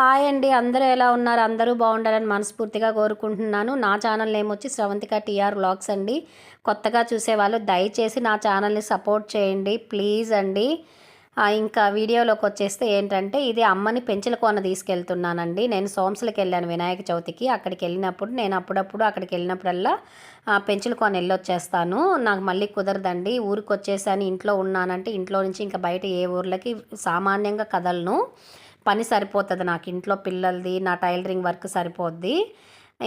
Hi అండి. అందరూ ఎలా ఉన్నారు? అందరూ బాగుండాలని మనస్ఫూర్తిగా కోరుకుంటున్నాను. నా ఛానల్ నేమ్ వచ్చి స్రవంతిక టీఆర్ వ్లాగ్స్ అండి. కొత్తగా చూసేవాళ్ళు దయచేసి నా ఛానల్ని సపోర్ట్ చేయండి. ప్లీజ్ అండి. ఇంకా వీడియోలోకి వచ్చేస్తే ఏంటంటే ఇది అమ్మని పెంచుల కోన తీసుకెళ్తున్నానండి. నేను సోమ్స్లకి వెళ్ళాను వినాయక చవితికి. అక్కడికి వెళ్ళినప్పుడు నేను అప్పుడప్పుడు అక్కడికి వెళ్ళినప్పుడల్లా పెంచుల కోన వెళ్ళొచ్చేస్తాను. నాకు మళ్ళీ కుదరదండి. ఊరికి వచ్చేసాను ఇంట్లో ఉన్నానంటే ఇంట్లో నుంచి ఇంకా బయట ఏ ఊర్లకి సామాన్యంగా కదలను. పని సరిపోతుంది నాకు ఇంట్లో పిల్లలది నా టైలరింగ్ వర్క్ సరిపోద్ది.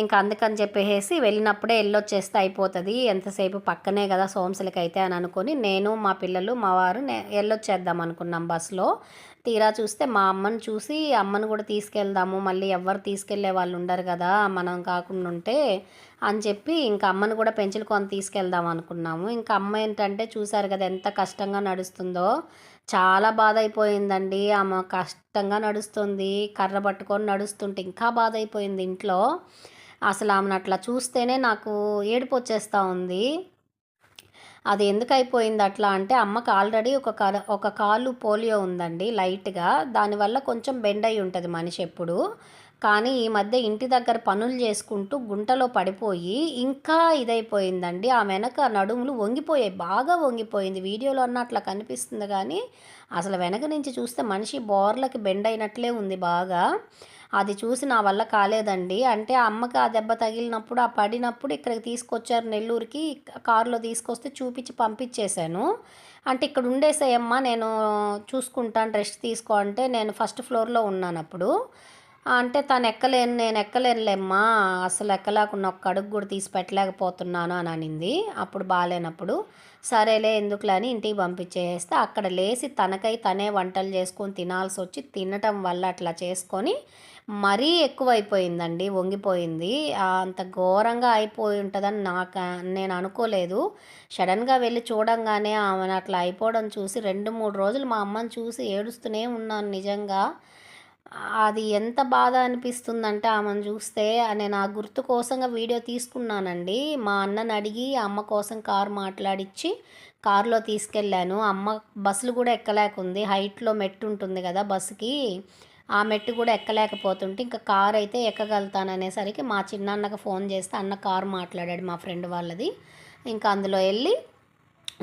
ఇంకా అందుకని చెప్పేసి వెళ్ళినప్పుడే వెళ్ళొచ్చేస్తే అయిపోతుంది. ఎంతసేపు పక్కనే కదా సోమశిలకి అయితే అని అనుకుని నేను మా పిల్లలు మా వారు వెళ్ళొచ్చేద్దాం అనుకున్నాం బస్సులో. తీరా చూస్తే మా అమ్మని చూసి అమ్మను కూడా తీసుకెళ్దాము మళ్ళీ ఎవరు తీసుకెళ్ళే వాళ్ళు ఉండరు కదా మనం కాకుండా ఉంటే అని చెప్పి ఇంకా అమ్మను కూడా పెంచులు కొని తీసుకెళ్దాం అనుకున్నాము. ఇంకా అమ్మ ఏంటంటే చూశారు కదా ఎంత కష్టంగా నడుస్తుందో చాలా బాధ అయిపోయిందండి ఆమె కష్టంగా నడుస్తుంది. కర్ర పట్టుకొని నడుస్తుంటే ఇంకా బాధ అయిపోయింది ఇంట్లో. అసలు ఆమెను అట్లా చూస్తేనే నాకు ఏడుపు వచ్చేస్తూ ఉంది. అది ఎందుకు అయిపోయింది అట్లా అంటే అమ్మకి ఆల్రెడీ ఒక ఒక కాలు పోలియో ఉందండి లైట్గా. దానివల్ల కొంచెం బెండ్ అయి ఉంటుంది మనిషి ఎప్పుడు. కానీ ఈ మధ్య ఇంటి దగ్గర పనులు చేసుకుంటూ గుంటలో పడిపోయి ఇంకా ఇదైపోయిందండి. ఆ వెనక నడుములు వంగిపోయాయి. బాగా వంగిపోయింది. వీడియోలో అన్న అట్లా కనిపిస్తుంది కానీ అసలు వెనక నుంచి చూస్తే మనిషి బోర్లకి బెండ్ అయినట్లే ఉంది బాగా. అది చూసి నా వల్ల కాలేదండి. అంటే అమ్మకి ఆ దెబ్బ తగిలినప్పుడు ఆ పడినప్పుడు ఇక్కడికి తీసుకొచ్చారు నెల్లూరుకి కారులో తీసుకొస్తే చూపించి పంపించేశాను. అంటే ఇక్కడ ఉండేసేయమ్మా నేను చూసుకుంటాను రెస్ట్ తీసుకో అంటే నేను ఫస్ట్ ఫ్లోర్లో ఉన్నాను అప్పుడు. అంటే తను ఎక్కలేను నేను ఎక్కలేనులేమ్మా అసలు ఎక్కలేకుండా ఒక్క అడుగు కూడా తీసి పెట్టలేకపోతున్నాను అని అనింది. అప్పుడు బాగాలేనప్పుడు సరేలే ఎందుకులే అని ఇంటికి పంపించేస్తే అక్కడ లేచి తనకై తనే వంటలు చేసుకొని తినాల్సి వచ్చి తినటం వల్ల అట్లా చేసుకొని మరీ ఎక్కువైపోయిందండి వంగిపోయింది. అంత ఘోరంగా అయిపోయి ఉంటుందని నాకు నేను అనుకోలేదు. సడన్గా వెళ్ళి చూడంగానే ఆమెను అట్లా అయిపోవడం చూసి రెండు మూడు రోజులు మా అమ్మని చూసి ఏడుస్తూనే ఉన్నాను నిజంగా. అది ఎంత బాధ అనిపిస్తుందంటే ఆమెను చూస్తే నేను ఆ గుర్తు కోసంగా వీడియో తీసుకున్నానండి. మా అన్నని అడిగి అమ్మ కోసం కారు మాట్లాడిచ్చి కారులో తీసుకెళ్ళాను. అమ్మ బస్సులు కూడా ఎక్కలేకుంది. హైట్లో మెట్టు ఉంటుంది కదా బస్సుకి. ఆ మెట్టు కూడా ఎక్కలేకపోతుంటే ఇంకా కార్ అయితే ఎక్కగలుగుతాననేసరికి మా చిన్నన్నకు ఫోన్ చేస్తే అన్న కారు మాట్లాడాడు మా ఫ్రెండ్ వాళ్ళది. ఇంకా అందులో వెళ్ళి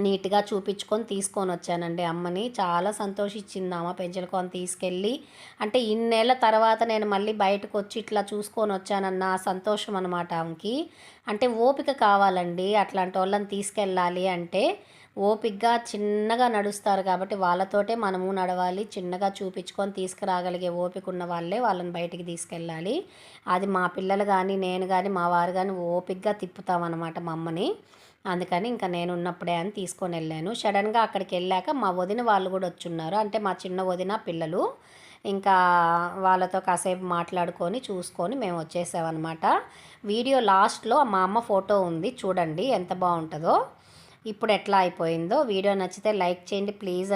నీట్గా చూపించుకొని తీసుకొని వచ్చానండి అమ్మని. చాలా సంతోషించింది అమ్మ పెంచలకొని తీసుకెళ్ళి. అంటే ఇన్నేళ్ళ తర్వాత నేను మళ్ళీ బయటకు వచ్చి ఇట్లా చూసుకొని వచ్చానన్న సంతోషం అనమాట ఆమెకి. అంటే ఓపిక కావాలండి అట్లాంటి వాళ్ళని తీసుకెళ్ళాలి అంటే ఓపిక్గా చిన్నగా నడుస్తారు కాబట్టి వాళ్ళతోటే మనము నడవాలి. చిన్నగా చూపించుకొని తీసుకురాగలిగే ఓపిక ఉన్న వాళ్ళే వాళ్ళని బయటికి తీసుకెళ్ళాలి. అది మా పిల్లలు కానీ నేను కానీ మా వారు కానీ ఓపిక్గా తిప్పుతామన్నమాట మా అమ్మని. అందుకని ఇంకా నేను ఉన్నప్పుడే అని తీసుకొని వెళ్ళాను. సడన్గా అక్కడికి వెళ్ళాక మా వదిన వాళ్ళు కూడా వచ్చున్నారు. అంటే మా చిన్న వదిన పిల్లలు. ఇంకా వాళ్ళతో కాసేపు మాట్లాడుకొని చూసుకొని మేము వచ్చేసామన్నమాట. వీడియో లాస్ట్లో మా అమ్మ ఫోటో ఉంది. చూడండి ఎంత బాగుంటుందో. ఇప్పుడు ఎట్లా అయిపోయిందో. వీడియో నచ్చితే లైక్ చేయండి. ప్లీజ్